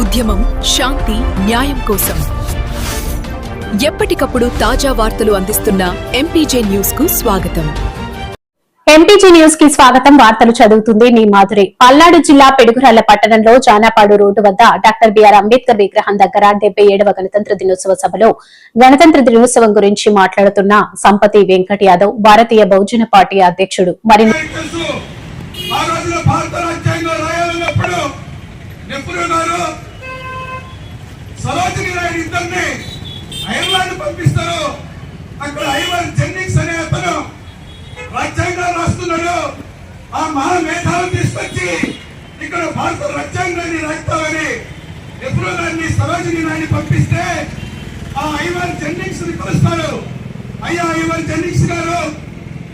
ఉద్యమం శాంతి న్యాయం కోసం. ఎప్పటికప్పుడు తాజా వార్తలు అందిస్తున్న ఎంపీజే న్యూస్కు స్వాగతం. ఎంపీజీ న్యూస్కి స్వాగతం. వార్తలు చదువుతుంది మీ మాధురి. పల్నాడు జిల్లా పిడుగురాళ్ళ పట్టణంలో జానాపాడు రోడ్డు వద్ద డాక్టర్ బిఆర్ అంబేద్కర్ విగ్రహం దగ్గర డెబ్బై ఏడవ గణతంత్ర దినోత్సవ సభలో గణతంత్ర దినోత్సవం గురించి మాట్లాడుతున్న సంపతి వెంకట్ యాదవ్ భారతీయ బహుజన పార్టీ అధ్యక్షుడు. మరి మీకు తెలుసు ఆ రోజున భారత రాజ్యాంగం రాయాలన్నప్పుడు నెహ్రూ గారు పంపిస్తారు? అక్కడ ఐవర్ జెన్నిక్స్ అనే అతను రాజ్యాంగం రాస్తున్నాడు. ఆ మహా మేధావులు తీసుకొచ్చి ఇక్కడ భారత రాజ్యాంగాన్ని రాస్తామని ఎప్పుడో దాన్ని సరోజిని నాన్ని పంపిస్తే ఆ ఐవర్ జెన్నిక్స్ని కలుస్తారు. అయ్యా ఐవర్ జెన్నిక్స్ గారు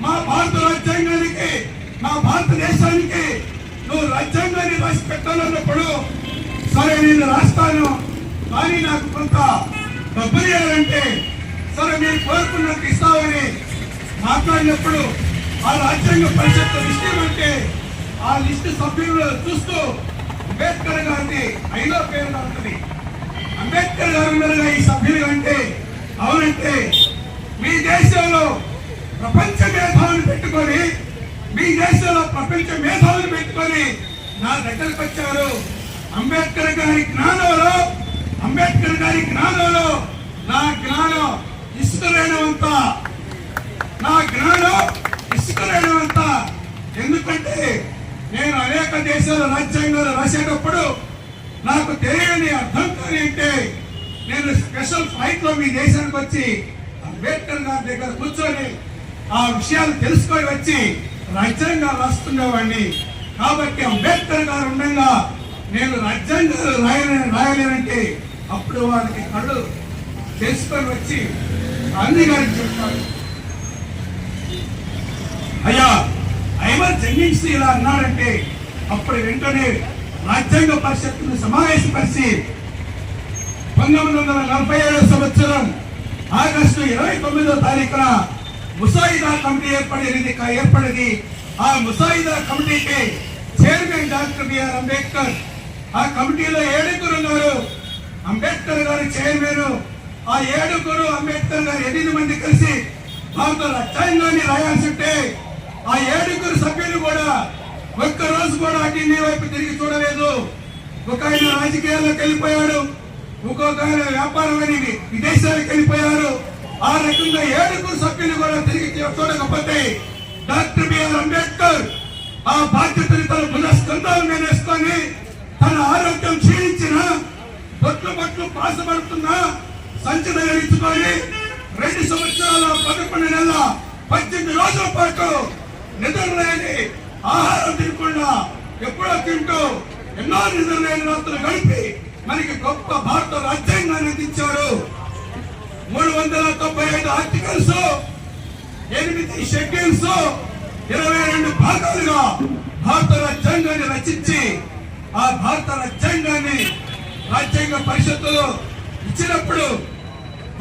మా భారత రాజ్యాంగానికి మా భారతదేశానికి నువ్వు రాజ్యాంగాన్ని రాసి పెట్టాలన్నప్పుడు సరే నేను రాస్తాను. కానీ నాకు కొంత డబ్బులు ఇవ్వాలంటే సరే మీరు కోరుకున్నట్టు ఇస్తామని మాట్లాడినప్పుడు ఆ రాజ్యాంగ పరిషత్ లిస్ట్ ఏమంటే ఆ లిస్ట్ సభ్యులు చూస్తూ అంబేద్కర్ గారిని ఐదో పేరు ఉంటుంది అంబేద్కర్ గారు ఉన్నారుగా ఈ సభ్యులు అంటే అవునంటే మీ దేశంలో ప్రపంచ మేధావులు పెట్టుకొని మీ దేశంలో ప్రపంచ మేధావులు పెట్టుకొని నా దగ్గరకు వచ్చారు. అంబేద్కర్ గారి జ్ఞానంలో అంబేద్కర్ గారి జ్ఞానంలో నా జ్ఞానం ఇసుకలేనంత. నా జ్ఞానం ఇసుకలేనంత. ఎందుకంటే నేను అనేక దేశాల రాజ్యాంగాలు రాసేటప్పుడు నాకు తెలియని అర్థం కాని అంటే నేను స్పెషల్ ఫ్లైట్లో మీ దేశానికి వచ్చి అంబేద్కర్ గారి దగ్గర కూర్చొని ఆ విషయాలు తెలుసుకొని వచ్చి రాజ్యాంగాలు రాస్తుండేవాడిని కాబట్టి అంబేద్కర్ గారు ఉండగా నేను రాజ్యాంగాలు రాయలేని రాయలేనంటే అప్పుడు వారికి కళ్ళు తెలుసుకొని వచ్చి గాంధీ గారికి చెప్తాను. అయ్యా ఐవర్ జెన్నింగ్స్ ఇలా అన్నాడంటే అప్పుడు వెంటనే రాజ్యాంగ పరిషత్తును సమావేశపరిచి పంతొమ్మిది వందల నలభై ఏడవ సంవత్సరం ఆగస్టు ఇరవై తొమ్మిదో తారీఖున ముసాయిదా కమిటీ ఏర్పడింది ఏర్పడింది ఆ ముసాయిదా కమిటీకి చైర్మన్ డాక్టర్ బిఆర్ అంబేద్కర్ ఆ కమిటీలో ఏడుగురు ఉన్నారు. అంబేద్కర్ గారి చైర్మన్ ఆ ఏడుగురు అంబేద్కర్ గారు ఎనిమిది మంది కలిసి భారత రాజ్యాంగాన్ని రాయాల్సి ఉంటే ఆ ఏడుగురు సభ్యులు కూడా ఒక్క రోజు కూడా అటు వైపు తిరిగి చూడలేదు. ఒక ఆయన రాజకీయాల్లోకి వెళ్ళిపోయాడు. ఇంకొక ఆయన వ్యాపారం విదేశాలకు వెళ్ళిపోయారు. ఆ రకంగా ఏడుగురు సభ్యులు కూడా తిరిగి చూడకపోతే డాక్టర్ బిఆర్ అంబేద్కర్ ఆ బాధ్యతని తన పునఃస్కంధాల మీద తన ఆరోగ్యం క్షీణించిన బొట్లు బొట్లు పాసపడుతున్నా సంచి ధరించుకొని రెండు సంవత్సరాల పదకొండు నెలల పద్దెనిమిది రోజుల పాటు నిద్రలేని ఆహారం తినకుండా ఎప్పుడో తింటూ ఎన్నో నిద్రలేని రాత్రులు గడిపి మనకి గొప్ప భారత రాజ్యాంగాన్ని అందించారు. మూడు వందల తొంభై ఐదు ఆర్టికల్స్ ఎనిమిది షెడ్యూల్స్ ఇరవై రెండు భాగాలుగా భారత రాజ్యాంగాన్ని రచించి ఆ భారత రాజ్యాంగాన్ని రాజ్యాంగ పరిషత్తులో ఇచ్చినప్పుడు